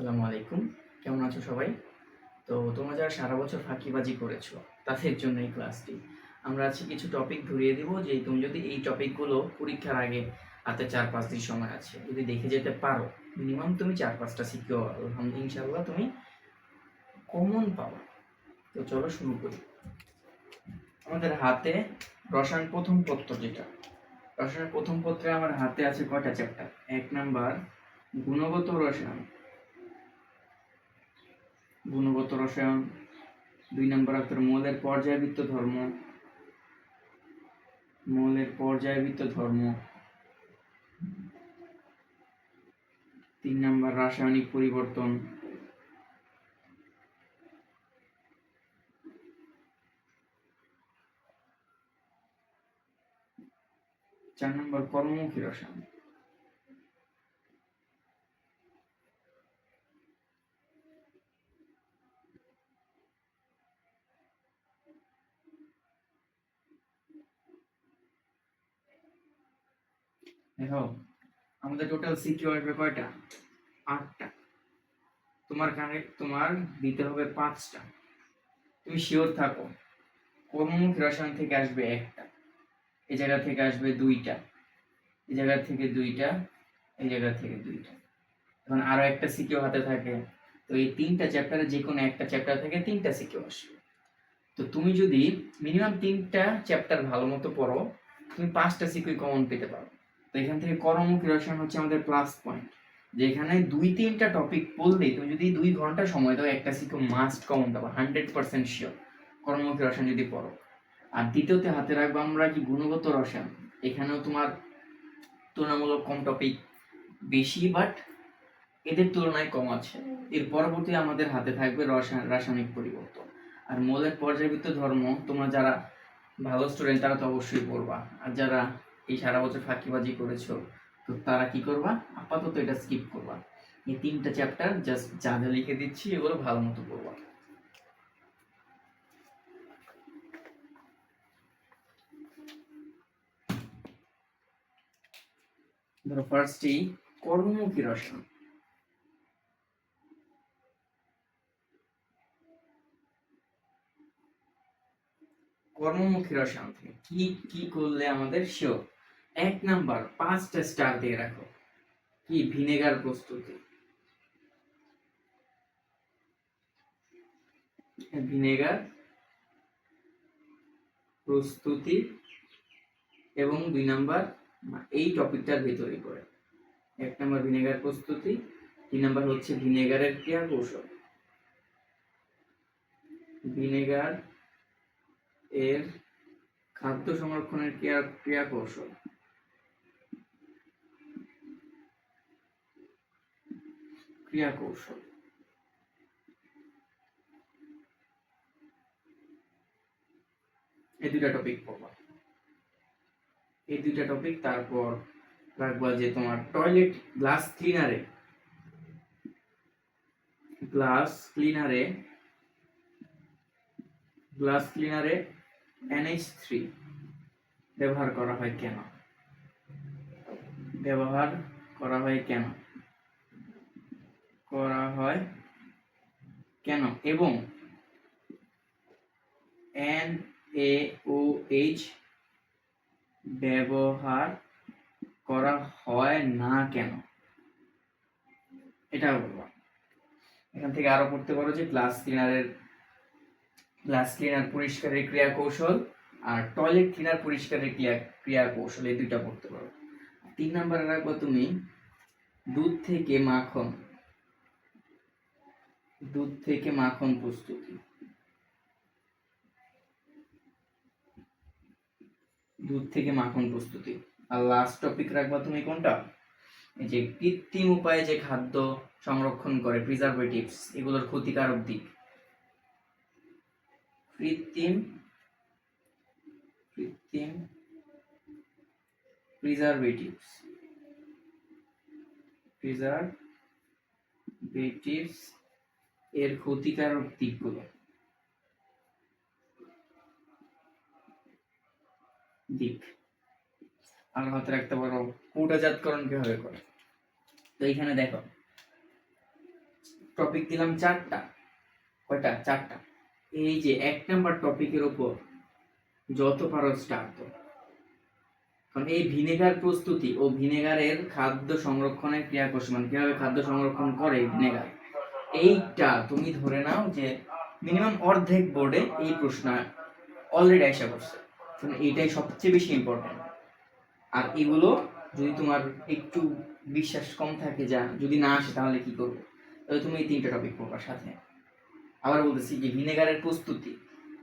আসসালামু আলাইকুম। কেমন আছো সবাই? তো তোমরা যারা সারা বছর ফাঁকিবাজি করেছ, তাদের জন্য এই ক্লাসটি। আমরা আজকে কিছু টপিক ধরিয়ে দিব, যে তুমি যদি এই টপিকগুলো পরীক্ষার আগে হাতে চার পাঁচ দিন সময় আছে, যদি দেখে যেতে পারো মিনিমাম তুমি চার পাঁচটা শিখেও ইনশাল্লাহ তুমি কমন পাবা। তো চলো শুরু করি। আমাদের হাতে রসায়ন প্রথম পত্র যেটা। রসায়ন প্রথম পত্রে আমার হাতে আছে কয়টা চ্যাপ্টার এক নাম্বার, গুণগত রসায়ন। গুণগত রসায়ন, দুই নম্বর আপনার মৌলের পর্যায়বৃত্ত ধর্ম। মৌলের পর্যায়বৃত্ত ধর্ম। তিন নম্বর রাসায়নিক পরিবর্তন। চার নম্বর কর্মমুখী রসায়ন। দেখো, আমাদের টোটাল সিকিউ আসবে কয়টা আটটা। তোমার কানে, তোমার দিতে হবে পাঁচটা। তুমি শিওর থাকো কর্মমুখী রসায়ন থেকে আসবে একটা এই জায়গা থেকে আসবে দুইটা এই জায়গা থেকে দুইটা এই জায়গা থেকে দুইটা। এখন আরও একটা সিকিউ হাতে থাকে, তো এই তিনটা চ্যাপ্টারে যে কোনো একটা চ্যাপ্টার থেকে তিনটা সিকিউ আসবে। তো তুমি যদি মিনিমাম তিনটা চ্যাপ্টার ভালো মতো পড়ো, তুমি পাঁচটা সিকিউ কমন পেতে পারো। তো এখান থেকে কর্মমুখী রসায়ন হচ্ছে আমাদের প্লাস পয়েন্ট যেখানে দুই তিনটা টপিক পড়লেই তুমি যদি দুই ঘণ্টা সময় দাও, একটা সিকিউ মাস্ট কমন পাবো হান্ড্রেড পার্সেন্ট শিওর কর্মমুখী রসায়ন যদি পড়ো আর দ্বিতীয়তে হাতে রাখব আমরা কি গুণগত রসায়ন। এখানেও তোমার তুলনামূলক কম টপিক বেশি বাট এদের তুলনায় কম আছে। এর পরবর্তী আমাদের হাতে থাকবে রসায়ন, রাসায়নিক পরিবর্তন। আর মৌলের পর্যায়বৃত্ত ধর্ম, তোমরা যারা ভালো স্টুডেন্ট তারা তো অবশ্যই পড়বা। আর যারা এই সারা বছর ফাঁকিবাজি করেছ, তো তারা কি করবা? আপাতত এটা স্কিপ করবা। এই তিনটা চ্যাপ্টার জাস্ট যা যা লিখে দিচ্ছি, এগুলো ভালো মতো পড়বা। ধরো ফার্স্টই কর্মমুখী রসায়ন কর্মমুখী রসায়ন কি কি করলে আমাদের শিওর এক নাম্বার, পাঁচটা স্টার দিয়ে রাখো। কি ভিনেগার প্রস্তুতি। ভিনেগার প্রস্তুতি এবং দুই নাম্বার, এই টপিকটার ভেতরে করে এক নাম্বার ভিনেগার প্রস্তুতি, তিন নাম্বার হচ্ছে ভিনেগারের ক্রিয়া কৌশল ভিনেগার এর খাদ্য সংরক্ষণের ক্রিয়া ক্রিয়া কৌশল ক্রিয়া কৌশল এই দুইটা টপিক পড়বা। এই টপিক তারপর রাখবা যে তোমার টয়লেট গ্লাস ক্লিনারে গ্লাস ক্লিনারে গ্লাস ক্লিনারে এনএইচ থ্রি ব্যবহার করা হয় কেন? ব্যবহার করা হয় কেন? করা হয়। কেন? এবং এন এ ও এইচ ব্যবহার করা হয় না কেন? এটা বলব। এখান থেকে আরও পড়তে পারো যে গ্লাস ক্লিনারের গ্লাস ক্লিনার পরিষ্কারের ক্রিয়া কৌশল আর টয়লেট ক্লিনার পরিষ্কারের ক্রিয়া ক্রিয়া কৌশল এই দুইটা পড়তে পারো। তিন নম্বরে রাখব তুমি দুধ থেকে মাখন। দুধ থেকে মাখন প্রস্তুতি। দুধ থেকে মাখন প্রস্তুতি। আর লাস্ট টপিক রাখবা তুমি কোনটা? যে কৃত্রিম উপায়ে যে খাদ্য সংরক্ষণ করে প্রিজারভেটিভস এগুলোর ক্ষতিকারক দিক। কৃত্রিম কৃত্রিম প্রিজারভেটিভস প্রিজারভেটিভস এর ক্ষতিকারক দিকগুলো। দিক। আর হাতে রাখতে পারো, কৌটাজাতকরণ কীভাবে করে। তো এইখানে দেখো টপিক দিলাম চারটা। কয়টা? চারটা। এই যে এক নাম্বার টপিকের উপর যত পারো স্টার্ট কারণ এই ভিনেগার প্রস্তুতি ও ভিনেগারের খাদ্য সংরক্ষণের ক্রিয়া কোষ মানে কীভাবে খাদ্য সংরক্ষণ করে ভিনেগার? এইটা তুমি ধরে নাও যে মিনিমাম অর্ধেক বোর্ডে এই প্রশ্ন অলরেডি আসা করছে এইটাই সবচেয়ে বেশি ইম্পর্টেন্ট আর এগুলো যদি তোমার একটু বিশ্বাস কম থাকে যা, যদি না আসে তাহলে কি করব? তাহলে তুমি এই তিনটা টপিক পড়বা সাথে। আবার বলতেছি যে ভিনেগারের প্রস্তুতি।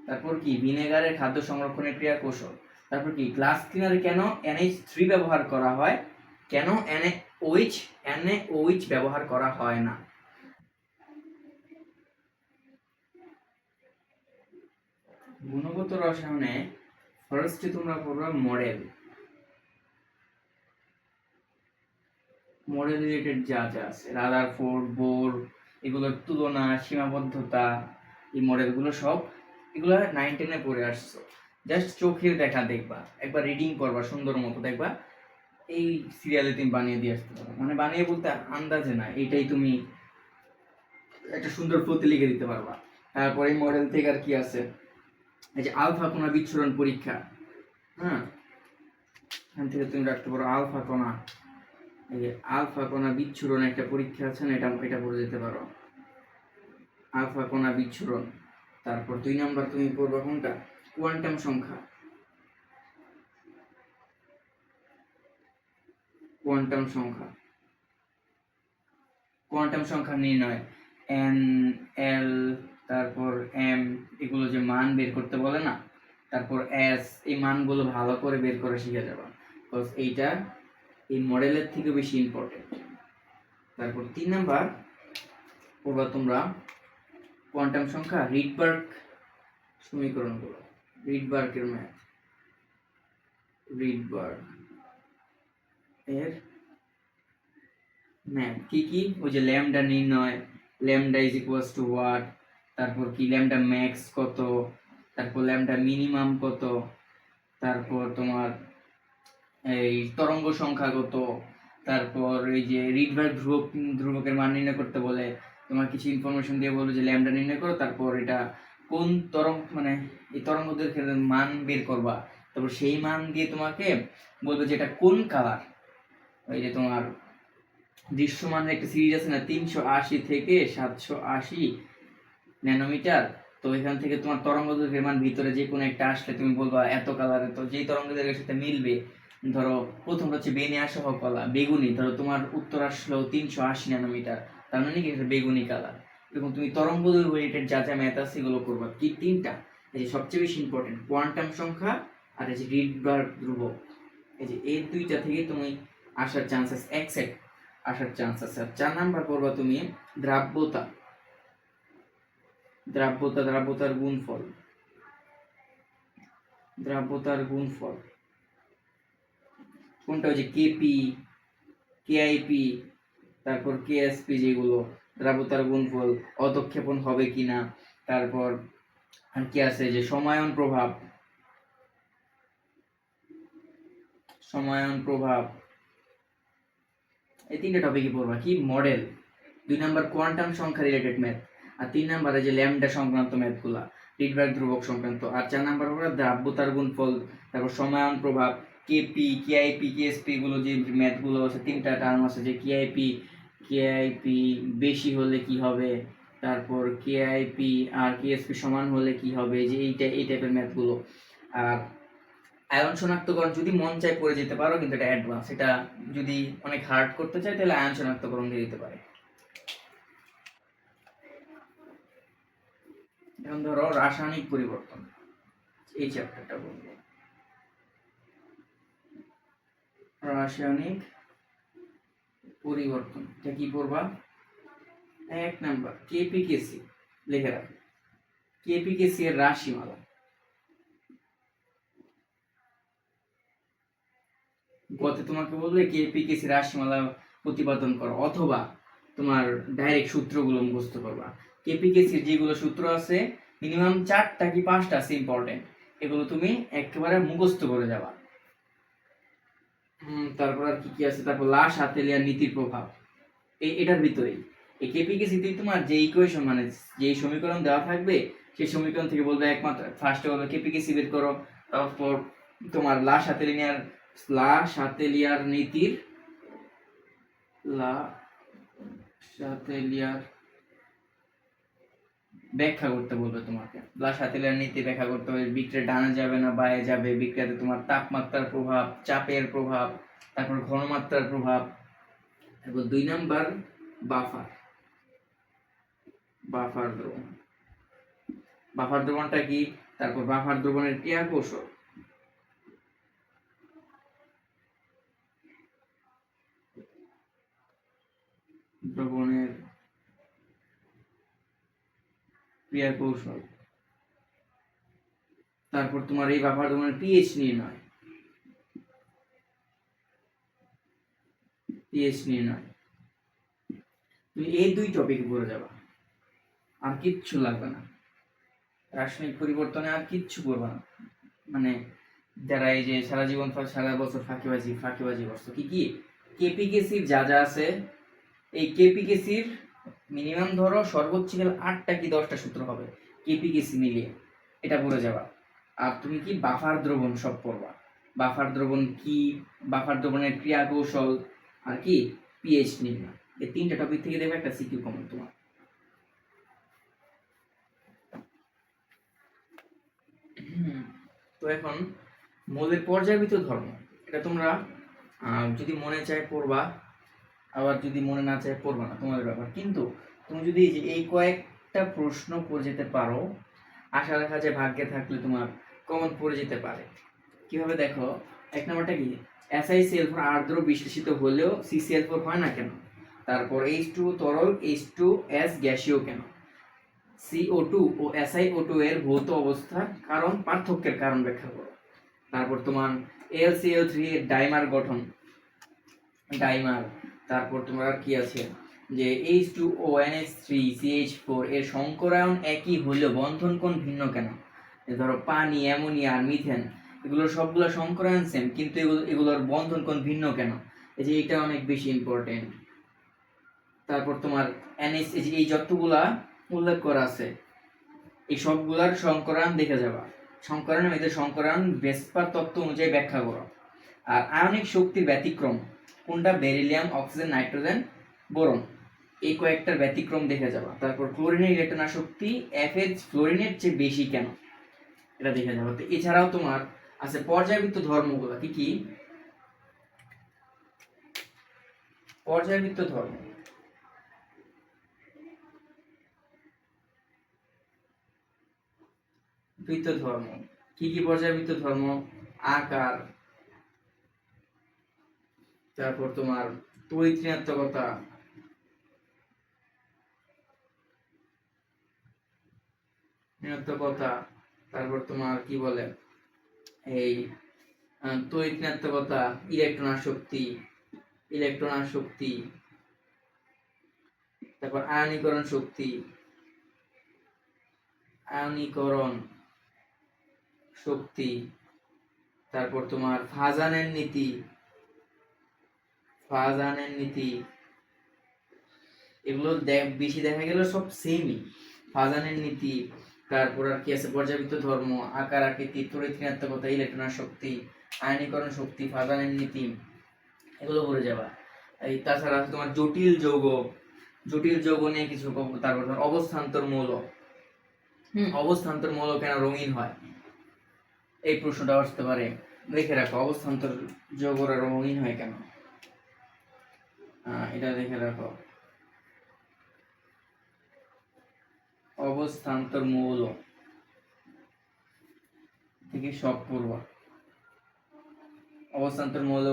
তারপর কি, ভিনেগারের খাদ্য সংরক্ষণের ক্রিয়া কৌশল তারপর কি গ্লাস ক্লিনারে কেন এনএইচ থ্রি ব্যবহার করা হয়? কেন এনএ ওইচ এনএ ওইচ ব্যবহার করা হয় না? গুণগত রসায়নে ফার্স্টে তোমরা পড়বা মডেল। মডেল রিলেটেড যা যা আছে রাদার ফোর্ড বোর, এগুলোর তুলনা, সীমাবদ্ধতা, এই মডেলগুলো সব এগুলো নাইন টেনে পড়ে আসছো। জাস্ট চোখের দেখা দেখবা, একবার রিডিং করবা, সুন্দর মতো দেখবা, এই সিরিয়ালে তুমি বানিয়ে দিয়ে আসতে পারো মানে বানিয়ে বলতে আন্দাজে না, এটাই তুমি একটা সুন্দর প্রতি লিখে দিতে পারবা। তারপরে এই মডেল থেকে আর কি আছে? এই যে আলফা কোনা বিচ্ছুরণ পরীক্ষা হ্যাঁ? এখান থেকে তুমি রাখতে পারো আলফা কোনা এই যে আলফা কোনা বিচ্ছুরণ একটা পরীক্ষা আছে না, এটা এটা পড়ে যেতে পারো। আলফা কোনা বিচ্ছুরণ। তারপর দুই নাম্বার তুমি পড়বা কোনটা? কোয়ান্টাম সংখ্যা। কোয়ান্টাম সংখ্যা। কোয়ান্টাম সংখ্যা নির্ণয়। এন, এল তারপর এম এগুলো যে মান বের করতে বলে না, তারপর এস এই মানগুলো ভালো করে বের করে শিখে যাবা। বিকজ এইটা এই মডেলের থেকে বেশি ইম্পর্টেন্ট তারপর তিন নাম্বার, পড়বা তোমরা কোয়ান্টাম সংখ্যা রিডবার্গ সমীকরণগুলো। রিডবার্গের ম্যাথ রিডবার্গ এর ম্যাথ কি কি? ওই যে ল্যামডা নির্ণয় lambda is equals to what তারপর কি ল্যামডা ম্যাক্স কত? তারপর ল্যামডা মিনিমাম কত? তারপর তোমার এই তরঙ্গ সংখ্যা কত? তারপর এই যে রিডবার্গ ধ্রুবক, ধ্রুবকের মান নির্ণয় করতে বলে, তোমার কিছু ইনফরমেশন দিয়ে বলো যে ল্যামডা নির্ণয় করো, তারপর এটা কোন তরঙ্গ মানে এই তরঙ্গদের মান বের করবা। তারপর সেই মান দিয়ে তোমাকে বলবে যে এটা কোন কালার ওই যে তোমার দৃশ্যমানের একটা সিরিজ আছে না, তিনশো আশি থেকে সাতশো আশি ন্যানোমিটার, তো এখান থেকে তোমার তরঙ্গ দৈর্ঘ্যের মান ভিতরে যে কোনো একটা আসলে তুমি বলবা এত কালারে তো যেই তরঙ্গ দৈর্ঘ্যের সাথে মিলবে, ধরো প্রথম হচ্ছে বেনে আসা হোক কলা, বেগুনি, ধরো তোমার উত্তর আসলো তিনশো আশি ন্যানোমিটার, তার মানে কি? বেগুনি কালার এরকম তুমি তরঙ্গ দৈর্ঘ্য রিলেটেড যা যা ম্যাথ আছে এগুলো করবা। কি? তিনটা। এই যে সবচেয়ে বেশি ইম্পর্টেন্ট কোয়ান্টাম সংখ্যা আর এই যে রিডবার্গ ধ্রুবক। এই যে এই দুইটা থেকে তুমি আসার চান্সেস এক আসার চান্স আছে। আর চার নাম্বার করবা তুমি দ্রাব্যতা। দ্রাব্যতা, দ্রাব্যতার গুণফল। দ্রাব্যতার গুণফল। কোনটা যে কেপি কেআইপি তারপর কেএসপি যেগুলো, দ্রাব্যতার গুণফল, অধক্ষেপণ হবে কিনা, তারপর আর কি আছে, যে সমায়ন প্রভাব। সমায়ন প্রভাব। এই তিনটা টপিকই পড়বা। কি? মডেল দুই নাম্বার কোয়ান্টাম সংখ্যা রিলেটেড ম্যাথ আর তিন নাম্বারে যে ল্যামডা সংক্রান্ত ম্যাথগুলা রিডবার্গ ধ্রুবক সংক্রান্ত। আর চার নাম্বার হলো দ্রাব্যতার গুণফল, তারপর সমায়ন প্রভাব কেপি কেআইপি কেএসপি গুলো যে ম্যাথগুলো আছে, তিনটা টার্ম আছে যে কেআইপি কেআইপি বেশি হলে কি হবে? তারপর কেআইপি আর কেএসপি সমান হলে কি হবে? যে এইটা, এই টাইপের ম্যাথগুলো আর আয়ন শনাক্তকরণ যদি মন চায় করে যেতে পারো, কিন্তু এটা অ্যাডভান্স এটা যদি অনেক হার্ড করতে চায়, তাহলে আয়ন শনাক্তকরণ দিয়ে দিতে পারে। যেমন ধরো রাসায়নিক পরিবর্তন। এই চ্যাপ্টারটা বলব। রাসায়নিক পরিবর্তন, এটা কি পড়বা? এক নাম্বার কেপিকেসি লিখে রাখো। কেপিকেসি এর রাশিমালা। গতে তোমাকে বলবে কেপিকেসি রাশিমালা প্রতিপাদন করো, অথবা তোমার ডাইরেক্ট সূত্রগুলো মুখস্থ করবা। কেপিকেসির যেগুলো সূত্র আছে মিনিমাম চারটা কি পাঁচটা আছে ইম্পর্টেন্ট এগুলো তুমি একেবারে মুখস্থ করে যাবা। তারপর আর কি কি আছে? তারপর লাশ হাতেলিয়ার নীতির প্রভাব। এই এটার ভিতরেই। এই কেপিকেসিতে তোমার যে ইকুয়েশন মানে যে সমীকরণ দেওয়া থাকবে, সেই সমীকরণ থেকে বলবে একমাত্র ফার্স্টে বলবে কেপিকেসি বের করো, তারপর তোমার লা সাতেলিয়ার লা সাতেলিয়ার নীতির লা সাতেলিয়ার ব্যাখ্যা করতে বলবে তোমাকে। লা সাতেলিয়ার নীতি ব্যাখ্যা করতে হবে বিক্রিয়া ডানা যাবে না বাইরে যাবে। বিক্রিয়াতে তোমার তাপমাত্রার প্রভাব, চাপের প্রভাব, তারপর ঘনমাত্রার প্রভাব। তারপর দুই নাম্বার, বাফার। বাফার দ্রবণ। বাফার দ্রবণটা কি? তারপর বাফার দ্রবণের ক্রিয়া কৌশল। দ্রবণের ক্রিয়া কৌশল। তারপর তোমার এই বাফার দ্রবণের পিএইচ নির্ণয় পিএইচ নির্ণয় তুমি এই দুই টপিক পড়ে যাবা। আর কিচ্ছু লাগবে না। রাসায়নিক পরিবর্তনে আর কিচ্ছু করবে না। মানে যারা এই যে সারা জীবন সারা বছর ফাঁকিবাজি ফাঁকিবাজি করছ, কি কি? কেপিকেসির যা যা আছে, এই কেপিকেসির মিনিমাম ধরো সর্বোচ্চ গেলে আটটা কি দশটা সূত্র হবে? কেপিকেসি মিলিয়ে এটা পড়ে যাবা। আর তুমি কি বাফার দ্রবণ সব পড়বা? বাফার দ্রবণ কি? বাফার দ্রবণের ক্রিয়া কৌশল আর কি? পিএইচ নির্ণয়। এই তিনটা টপিক থেকে দেবে একটা সিকিউ কমন তোমার। তো এখন মৌলের পর্যায়বৃত ধর্ম। এটা তোমরা যদি মনে চায় পড়বা আবার যদি মনে না চায় পড়বা না, তোমাদের ব্যাপার। কিন্তু তুমি যদি এই যে এই কয়েকটা প্রশ্ন করে যেতে পারো, আশা রাখা যায় ভাগ্যে থাকলে তোমার কমন পড়ে যেতে পারে। কীভাবে দেখো? এক নম্বরটা কি? এসআই সিএল ফোর আর্দ্র বিশ্লেষিত হলেও সিসিএল ফোর হয় না কেন? তারপর এইচ টু তরল এইচ টু এস গ্যাসীয় কেন? সিও টু ও এসআইও টু এর ভৌত অবস্থা কারণ পার্থক্যের কারণ ব্যাখ্যা করো। তারপর তোমার এল সিও থ্রি এর ডাইমার গঠন। ডাইমার তারপর তোমার আর কি আছে? যে H two O N H three C H four এর সংকরায়ন একই হলেও বন্ধন কোণ ভিন্ন কেন? ধরো পানি, অ্যামোনিয়া মিথেন, এগুলো সবগুলো সংকরায়ন সেম কিন্তু এগুলো, এগুলোর বন্ধন কোণ ভিন্ন কেন? এই যে এটা অনেক বেশি ইম্পর্টেন্ট তারপর তোমার এনএস এই যতগুলা উল্লেখ করা আছে, এই সবগুলার সংকরায়ন দেখে যাবা। সংকরায়ন, এদের সংকরায়ন বেসপার তত্ত্ব অনুযায়ী ব্যাখ্যা করো। আর আয়নিক শক্তির ব্যতিক্রম কোনটা? Beryllium, oxygen, nitrogen, boron. এই কয়েকটার ব্যতিক্রম দেখে যাবা। তারপর ক্লোরিনের ইলেকট্রন আসক্তি এফএচ ফ্লোরিনের চেয়ে বেশি কেন? এটা দেখে যাব। তো এছাড়াও তোমার আছে পর্যায়বৃত্ত ধর্মগুলো। কি কি? পর্যায়বৃত্ত ধর্ম। বৃত্ত ধর্ম। কি কি পর্যায়বৃত্ত ধর্ম? আকার তারপর তোমার তরিত্রিণাত্মকতা ঋণাত্মকতা। তারপর তোমার কি বলে? এই আহ, ইলেকট্রন আসক্তি ইলেকট্রন আসক্তি তারপর আয়নীকরণ শক্তি আয়নীকরণ শক্তি তারপর তোমার ফাজানের নীতি ফাজানের নীতি। এগুলো দেখ- বেশি দেখা গেল সব সেমই ফাজানের নীতি তারপর আর কি আছে? পর্যাবৃত্ত ধর্ম আকার আকৃতি তরিৎ-ঋণাত্মকতা ইলেকট্রন শক্তি আয়নীকরণ শক্তি ফাজানের নীতি। এগুলো পড়ে যাবা। এই তাছাড়া আছে তোমার জটিল যৌগ। জটিল যৌগ নিয়ে কিছু তারপর তোমার অবস্থান্তর মৌল। হুম। অবস্থান্তর মৌল কেন রঙিন হয়? এই প্রশ্নটা আসতে পারে। দেখে রাখো অবস্থান্তর যৌগরা রঙিন হয় কেন? এটা দেখে রাখো। অবস্থান্তর মৌল। থেকে সব পূর্ব অবস্থান্তর মৌল,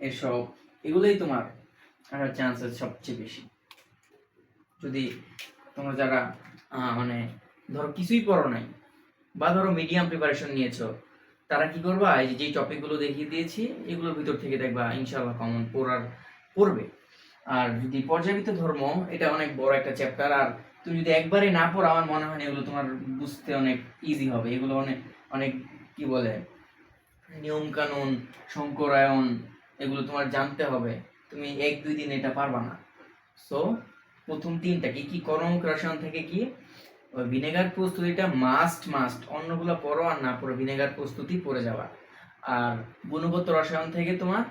এসব, এগুলোই তোমার আসার চান্স সবচেয়ে বেশি। যদি তোমরা যারা মানে ধরো কিছুই পড়ো নাই, বা ধরো মিডিয়াম প্রিপারেশন নিয়েছো, তারা কি করবা? এই যে টপিকগুলো দেখিয়ে দিয়েছি, এগুলোর ভিতর থেকে দেখবা ইনশাল্লাহ কমন পড়ার, পড়বে। আর যদি পর্যাবৃত্ত ধর্ম, এটা অনেক বড় একটা চ্যাপ্টার আর তুমি যদি একবারে না পড়ো, আমার মনে হয় এগুলো তোমার বুঝতে অনেক ইজি হবে। এগুলো অনেক অনেক কি বলে নিয়ম কানুন সংকরায়ন এগুলো তোমার জানতে হবে। তুমি এক দুই দিন এটা পারবা না। সো প্রথম তিনটা কি কি করণক রসায়ন থেকে কি? ভিনেগার প্রস্তুতিটা মাস্ট মাস্ট অন্যগুলো পড়ো আর না পড়ো, ভিনেগার প্রস্তুতি পড়ে যাওয়া আর গুণগত রসায়ন থেকে তোমার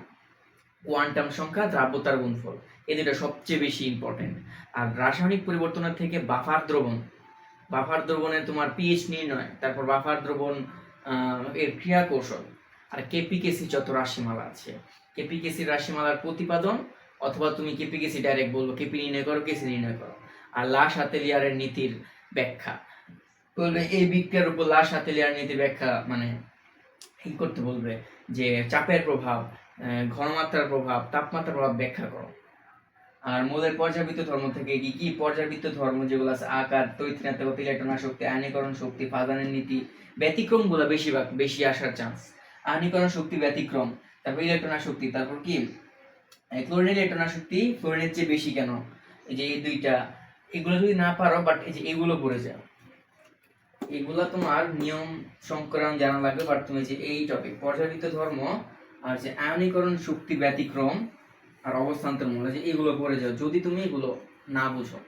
কোয়ান্টাম সংখ্যা, দ্রাব্যতার গুণফল। এই দুটো সবচেয়ে বেশি ইম্পর্টেন্ট আর রাসায়নিক পরিবর্তনের থেকে বাফার দ্রবণ, বাফার দ্রবণে তোমার পিএইচ নির্ণয়, তারপর বাফার দ্রবণ এর ক্রিয়া কৌশল আর কেপিকেসি যত রাশিমালা আছে কেপিকেসির রাশিমালার প্রতিপাদন, অথবা তুমি কেপিকেসি ডাইরেক্ট বলব কেপি নির্ণয় করো কেসি নির্ণয় করো, আর লাশ হাতেলিয়ারের নীতির ব্যাখ্যা। বলবে এই বিক্রিয়ার উপর লাশ হাতেলিয়ার নীতির ব্যাখ্যা মানে ই করতে বলবে? যে চাপের প্রভাব ঘনমাত্রার প্রভাব, তাপমাত্রার প্রভাব ব্যাখ্যা করো। আর মূলের পর্যাবৃত্ত ধর্ম থেকে কি কি পর্যাবৃত্ত ধর্ম যেগুলো আছে, আকার তৈত্রনাত্মক ইলেকট্রন শক্তি আয়নীকরণ শক্তি, ফাদানের নীতি ব্যতিক্রমগুলো বেশিরভাগ, বেশি আসার চান্স আয়নীকরণ শক্তি, ব্যতিক্রম, তারপর ইলেকট্রন শক্তি, তারপর কি? ক্লোরিন ইলেকট্রন শক্তি ফ্লোরিনের চেয়ে বেশি কেন? এই যে এই দুইটা, এগুলো যদি না পারো বাট এই যে এগুলো পড়ে যাও। এগুলো তোমার নিয়ম সংকরণ জানা লাগবে বাট তুমি যে এই টপিক পর্যাবৃত্ত ধর্ম আর যে আয়নীকরণ শক্তি ব্যতিক্রম আর অবস্থান্তর মূল যে এগুলো পড়ে যাও। যদি তুমি এগুলো না বুঝো